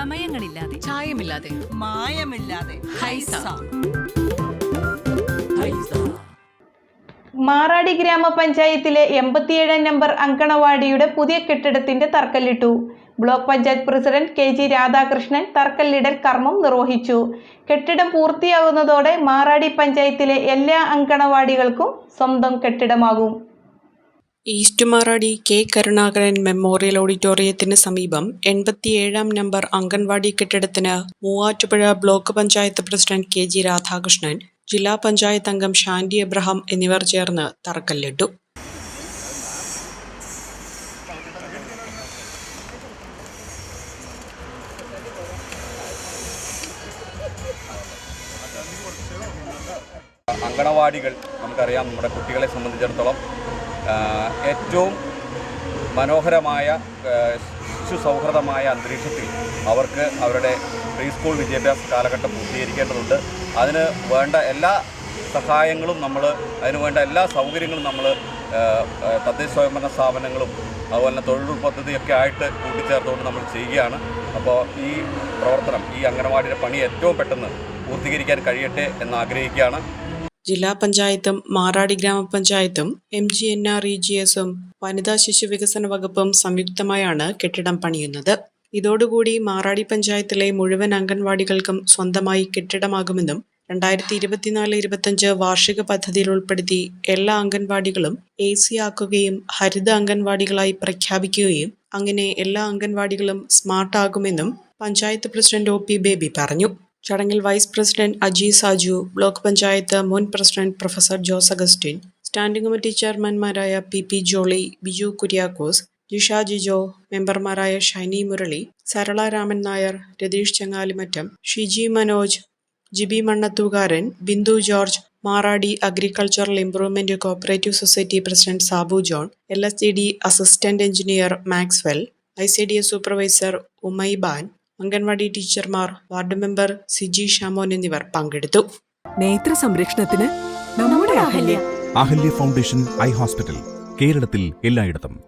ചമയങ്ങളില്ലാതെ ചായമില്ലാതെ. മായമില്ലാതെ. ഹൈസ. മാറാടി ഗ്രാമപഞ്ചായത്തിലെ എൺപത്തിയേഴാം നമ്പർ അങ്കണവാടിയുടെ പുതിയ കെട്ടിടത്തിന്റെ തറക്കല്ലിട്ടു. Block panchayat president K G Radhakrishnan തറക്കല്ലിടൽ കർമ്മം നിർവഹിച്ചു. കെട്ടിടം പൂർത്തിയാകുന്നതോടെ മാറാടി പഞ്ചായത്തിലെ എല്ലാ അങ്കണവാടികൾക്കും സ്വന്തം കെട്ടിടമാകും. East Maradi K. Karunakaran memorial ഓഡിറ്റോറിയത്തിന് സമീപം എൺപത്തിയേഴാം നമ്പർ അംഗൻവാടി കെട്ടിടത്തിന് Muvattupuzha block panchayat president K. G. Radhakrishnan ജില്ലാ പഞ്ചായത്ത് അംഗം ഷാൻഡി എബ്രഹാം എന്നിവർ ചേർന്ന് തറക്കല്ലിട്ടു. അങ്കണവാടികൾ നമുക്കറിയാം നമ്മുടെ കുട്ടികളെ സംബന്ധിച്ചിടത്തോളം ഏറ്റവും മനോഹരമായ ശിശു സൗഹൃദമായ അന്തരീക്ഷത്തിൽ അവർക്ക് അവരുടെ പ്രീ സ്കൂൾ വിദ്യാഭ്യാസ കാലഘട്ടം പൂർത്തീകരിക്കേണ്ടതുണ്ട്. അതിന് വേണ്ട എല്ലാ സഹായങ്ങളും നമ്മൾ അതിന് വേണ്ട എല്ലാ സൗകര്യങ്ങളും നമ്മൾ തദ്ദേശ സ്വയംഭരണ സ്ഥാപനങ്ങളും അതുപോലെ തന്നെ തൊഴിലുറപ്പ് പദ്ധതിയൊക്കെ ആയിട്ട് കൂട്ടിച്ചേർത്തുകൊണ്ട് നമ്മൾ ചെയ്യുകയാണ്. അപ്പോൾ ഈ പ്രവർത്തനം ഈ അംഗനവാടിയുടെ പണി ഏറ്റവും പെട്ടെന്ന് പൂർത്തീകരിക്കാൻ കഴിയട്ടെ എന്ന് ആഗ്രഹിക്കുകയാണ്. ജില്ലാ പഞ്ചായത്തും Maradi ഗ്രാമപഞ്ചായത്തും M G N R E G എസും വനിതാ ശിശു വികസന വകുപ്പും സംയുക്തമായാണ് കെട്ടിടം പണിയുന്നത്. ഇതോടുകൂടി മാറാടി പഞ്ചായത്തിലെ മുഴുവൻ അംഗൻവാടികൾക്കും സ്വന്തമായി കെട്ടിടമാകുമെന്നും രണ്ടായിരത്തി ഇരുപത്തിനാല് ഇരുപത്തഞ്ച് വാർഷിക പദ്ധതിയിൽ ഉൾപ്പെടുത്തി എല്ലാ അംഗൻവാടികളും എ സി ആക്കുകയും ഹരിത അംഗൻവാടികളായി പ്രഖ്യാപിക്കുകയും അങ്ങനെ എല്ലാ അംഗൻവാടികളും സ്മാർട്ടാകുമെന്നും panchayat president O P Baby പറഞ്ഞു. ചടങ്ങിൽ vice president Aji Saju block panchayat മുൻ president professor Jose Augustine standing committee ചെയർമാൻമാരായ P P Jolly Biju Kuriakose Jisha Jijo മെമ്പർമാരായ Shiny Murali Sarala Raman Nair Ratheesh Chengalimattam Shiji Manoj Jibi Mannathookaran Bindu George Maradi agricultural improvement cooperative society president Sabu John L S D assistant engineer Maxwell I C D S supervisor Umaiban anganwadi ടീച്ചർമാർ ward member Siji Shamon എന്നിവർ പങ്കെടുത്തു. നേത്ര സംരക്ഷണത്തിന് നമ്മുടെ Ahalya. Ahalya foundation eye hospital കേരളത്തിൽ എല്ലായിടത്തും.